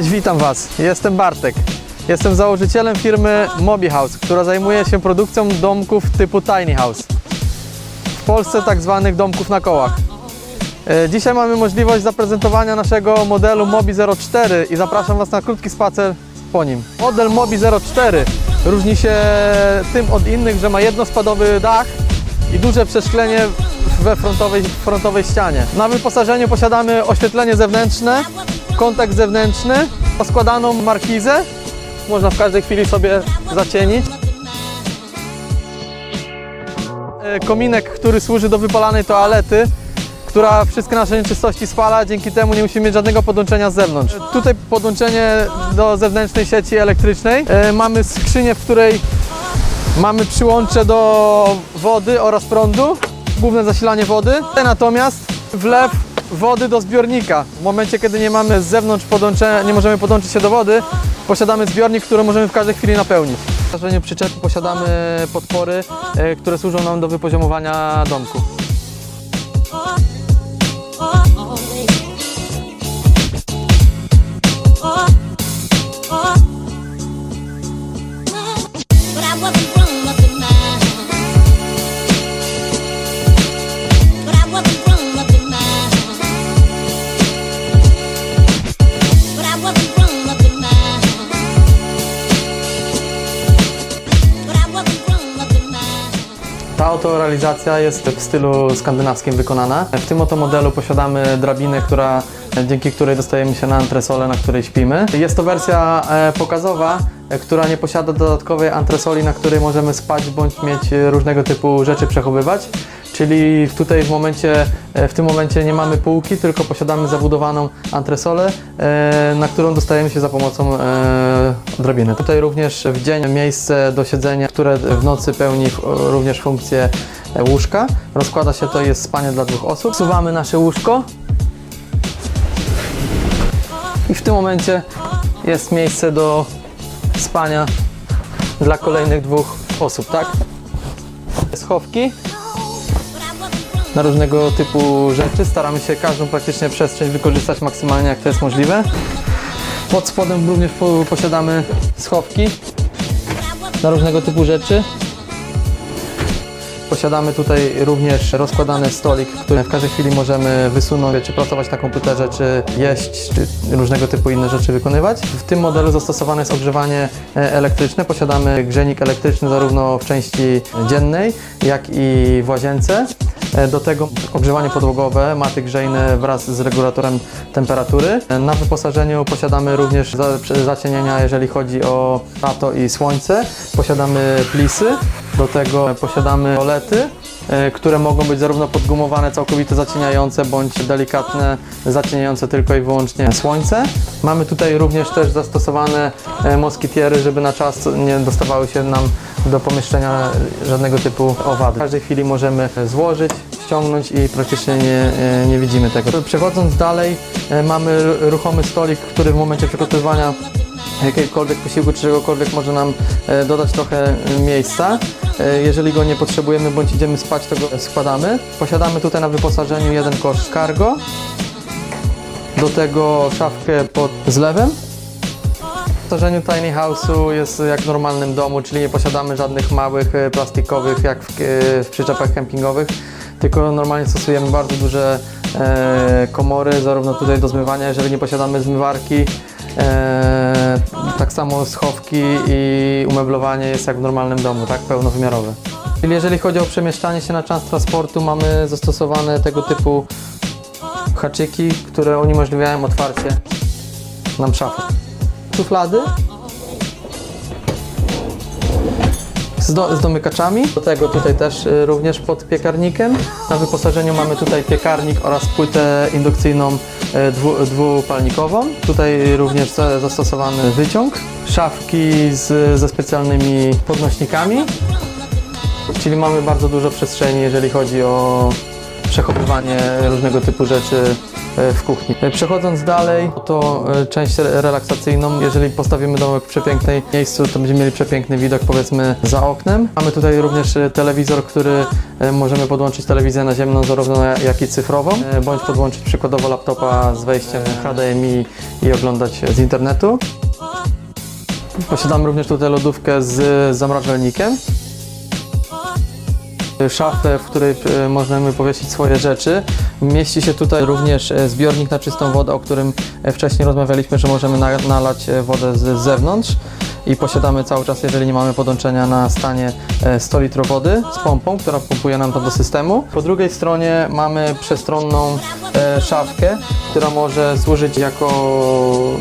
Cześć, witam Was. Jestem Bartek. Jestem założycielem firmy Mobi House, która zajmuje się produkcją domków typu tiny house. W Polsce tak zwanych domków na kołach. E, Dzisiaj mamy możliwość zaprezentowania naszego modelu Mobi 04 i zapraszam Was na krótki spacer po nim. Model Mobi 04 różni się tym od innych, że ma jednospadowy dach i duże przeszklenie we frontowej, frontowej ścianie. Na wyposażeniu posiadamy oświetlenie zewnętrzne, kontakt zewnętrzny, poskładaną markizę. Można w każdej chwili sobie zacienić. E, Kominek, który służy do wypalanej toalety, która wszystkie nasze nieczystości spala, dzięki temu nie musimy mieć żadnego podłączenia z zewnątrz. E, Tutaj podłączenie do zewnętrznej sieci elektrycznej. E, Mamy skrzynię, w której mamy przyłącze do wody oraz prądu, główne zasilanie wody. Natomiast wlew wody do zbiornika. W momencie, kiedy nie mamy z zewnątrz podłączenia, nie możemy podłączyć się do wody, posiadamy zbiornik, który możemy w każdej chwili napełnić. W wyposażeniu przyczepy posiadamy podpory, e, które służą nam do wypoziomowania domku. Oto realizacja jest w stylu skandynawskim wykonana. W tym oto modelu posiadamy drabinę, która, dzięki której dostajemy się na antresolę, na której śpimy. Jest to wersja e, pokazowa, e, która nie posiada dodatkowej antresoli, na której możemy spać bądź mieć e, różnego typu rzeczy przechowywać. Czyli tutaj w momencie, e, w tym momencie nie mamy półki, tylko posiadamy zabudowaną antresolę, e, na którą dostajemy się za pomocą e, drabiny. Tutaj również w dzień miejsce do siedzenia, które w nocy pełni również funkcję łóżka. Rozkłada się to, jest spanie dla dwóch osób. Suwamy nasze łóżko i w tym momencie jest miejsce do spania dla kolejnych dwóch osób, tak? Schowki na różnego typu rzeczy. Staramy się każdą praktycznie przestrzeń wykorzystać maksymalnie jak to jest możliwe. Pod spodem również po- posiadamy schowki na różnego typu rzeczy. Posiadamy tutaj również rozkładany stolik, który w każdej chwili możemy wysunąć, czy pracować na komputerze, czy jeść, czy różnego typu inne rzeczy wykonywać. W tym modelu zastosowane jest ogrzewanie e, elektryczne. Posiadamy grzejnik elektryczny zarówno w części dziennej, jak i w łazience. E, Do tego ogrzewanie podłogowe, maty grzejne wraz z regulatorem temperatury. E, Na wyposażeniu posiadamy również zacienienia, jeżeli chodzi o lato i słońce. Posiadamy plisy, do tego posiadamy rolety, e, które mogą być zarówno podgumowane, całkowite zacieniające, bądź delikatne, zacieniające tylko i wyłącznie słońce. Mamy tutaj również też zastosowane e, moskitiery, żeby na czas nie dostawały się nam do pomieszczenia żadnego typu owady. W każdej chwili możemy złożyć, ściągnąć i praktycznie nie, e, nie widzimy tego. Przechodząc dalej, mamy ruchomy stolik, który w momencie przygotowywania jakiegokolwiek posiłku czy czegokolwiek może nam e, dodać trochę e, miejsca. E, Jeżeli go nie potrzebujemy bądź idziemy spać, to go składamy. Posiadamy tutaj na wyposażeniu jeden kosz cargo, do tego szafkę pod zlewem. W wyposażeniu tiny house'u jest jak w normalnym domu, czyli nie posiadamy żadnych małych plastikowych jak w, w przyczepach kempingowych, tylko normalnie stosujemy bardzo duże komory, zarówno tutaj do zmywania, jeżeli nie posiadamy zmywarki, e, tak samo schowki i umeblowanie jest jak w normalnym domu, tak, pełnowymiarowe. Czyli jeżeli chodzi o przemieszczanie się na czas transportu, mamy zastosowane tego typu haczyki, które uniemożliwiają otwarcie nam szafy. Szuflady z, do, z domykaczami. Do tego tutaj też y, również pod piekarnikiem. Na wyposażeniu mamy tutaj piekarnik oraz płytę indukcyjną dwu, dwupalnikową. Tutaj również za- zastosowany wyciąg. Szafki z, ze specjalnymi podnośnikami. Czyli mamy bardzo dużo przestrzeni, jeżeli chodzi o przechowywanie różnego typu rzeczy e, w kuchni. E, Przechodząc dalej, to e, część re- relaksacyjną. Jeżeli postawimy domek w przepięknej miejscu, to będziemy mieli przepiękny widok powiedzmy za oknem. Mamy tutaj również e, telewizor, który e, możemy podłączyć telewizję naziemną, zarówno jak i cyfrową, e, bądź podłączyć przykładowo laptopa z wejściem HDMI i oglądać z internetu. Posiadamy również tutaj lodówkę z zamrażalnikiem. Szafę, w której e, możemy powiesić swoje rzeczy. Mieści się tutaj również e, zbiornik na czystą wodę, o którym wcześniej rozmawialiśmy, że możemy na, nalać wodę z zewnątrz. I posiadamy cały czas, jeżeli nie mamy podłączenia na stanie, e, 100 litrów wody z pompą, która pompuje nam to do systemu. Po drugiej stronie mamy przestronną e, szafkę, która może służyć jako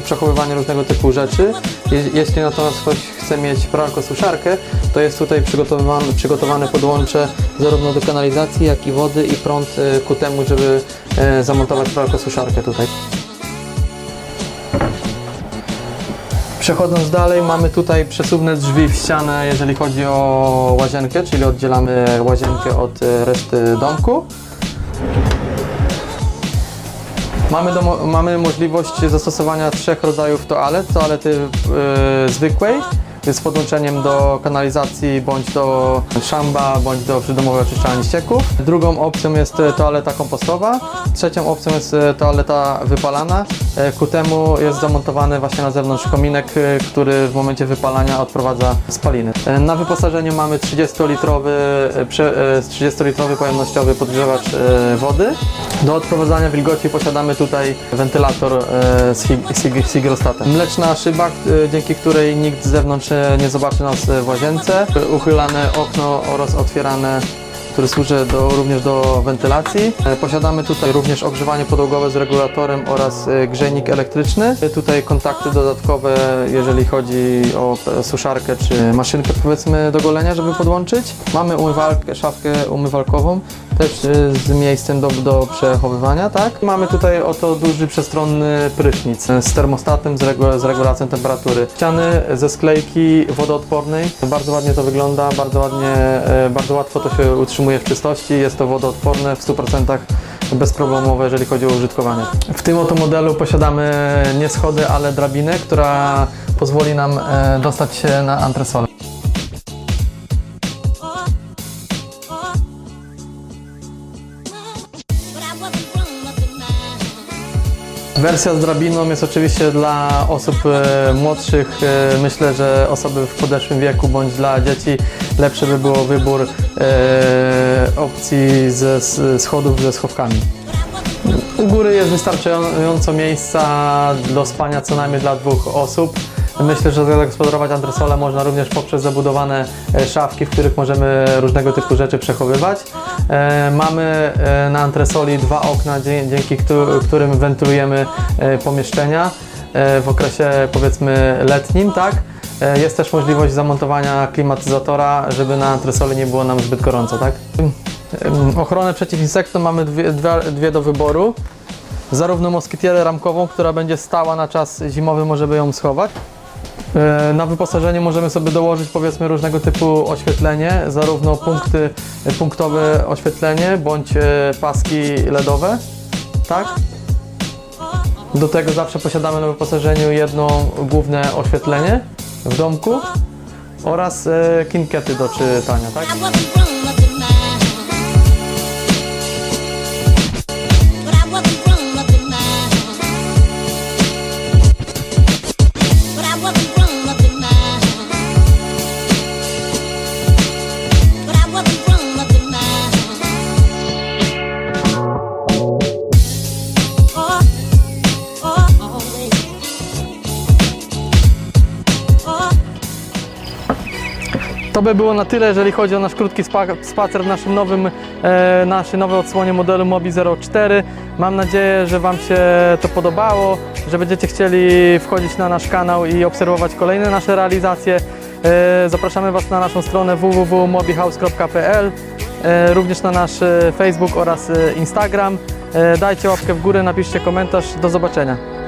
przechowywanie różnego typu rzeczy. Je, jeśli natomiast ktoś chce mieć pralko suszarkę, to jest tutaj przygotowane, przygotowane podłącze zarówno do kanalizacji, jak i wody i prąd e, ku temu, żeby e, zamontować pralko suszarkę tutaj. Przechodząc dalej, mamy tutaj przesuwne drzwi w ścianę, jeżeli chodzi o łazienkę, czyli oddzielamy łazienkę od e, reszty domku. Mamy, domo- mamy możliwość zastosowania trzech rodzajów toalet. Toalety e, zwykłej, z podłączeniem do kanalizacji, bądź do szamba, bądź do przydomowej oczyszczalni ścieków. Drugą opcją jest e, toaleta kompostowa. Trzecią opcją jest e, toaleta wypalana. E, Ku temu jest zamontowany właśnie na zewnątrz kominek, który w momencie wypalania odprowadza spaliny. Na wyposażeniu mamy 30-litrowy, e, prze- e, 30-litrowy pojemnościowy podgrzewacz wody. Do odprowadzania wilgoci posiadamy tutaj wentylator z, hygrostatem. Mleczna szyba, dzięki której nikt z zewnątrz nie zobaczy nas w łazience. Uchylane okno oraz otwierane który służy do, również do wentylacji. E, Posiadamy tutaj również ogrzewanie podłogowe z regulatorem oraz e, grzejnik elektryczny. E, Tutaj kontakty dodatkowe, jeżeli chodzi o suszarkę czy maszynkę powiedzmy do golenia, żeby podłączyć. Mamy umywalkę, szafkę umywalkową też e, z miejscem do, do przechowywania, tak? Mamy tutaj oto duży przestronny prysznic e, z termostatem, z, regu, z regulacją temperatury. Ściany ze sklejki wodoodpornej. Bardzo ładnie to wygląda, bardzo ładnie, e, bardzo łatwo to się utrzymuje w czystości. Jest to wodoodporne w 100% bezproblemowe, jeżeli chodzi o użytkowanie. W tym oto modelu posiadamy nie schody, ale drabinę, która pozwoli nam dostać się na antresolę. Wersja z drabiną jest oczywiście dla osób e, młodszych. E, myślę, że osoby w podeszłym wieku bądź dla dzieci lepszy by było wybór e, opcji ze schodów ze schowkami. U góry jest wystarczająco miejsca do spania co najmniej dla dwóch osób. Myślę, że zagospodarować antresolę można również poprzez zabudowane e, szafki, w których możemy różnego typu rzeczy przechowywać. E, Mamy e, na antresoli dwa okna, dzięki któ- którym wentylujemy pomieszczenia w okresie powiedzmy letnim, tak? Jest też możliwość zamontowania klimatyzatora, żeby na antresoli nie było nam zbyt gorąco, tak? Ochronę przeciw insektom mamy dwie, dwie, dwie do wyboru. Zarówno moskitierę ramkową, która będzie stała na czas zimowy, możemy ją schować. E, Na wyposażenie możemy sobie dołożyć powiedzmy różnego typu oświetlenie, zarówno punkty, punktowe oświetlenie bądź e, paski LEDowe, tak? Do tego zawsze posiadamy na wyposażeniu jedno główne oświetlenie w domku oraz e, kinkety do czytania, tak? To by było na tyle, jeżeli chodzi o nasz krótki spa spacer w naszym nowym, e, naszej nowej odsłonie modelu Mobi 04. Mam nadzieję, że Wam się to podobało, że będziecie chcieli wchodzić na nasz kanał i obserwować kolejne nasze realizacje. E, zapraszamy Was na naszą stronę www.mobihouse.pl, e, również na nasz e, Facebook oraz e, Instagram. E, dajcie łapkę w górę, napiszcie komentarz. Do zobaczenia.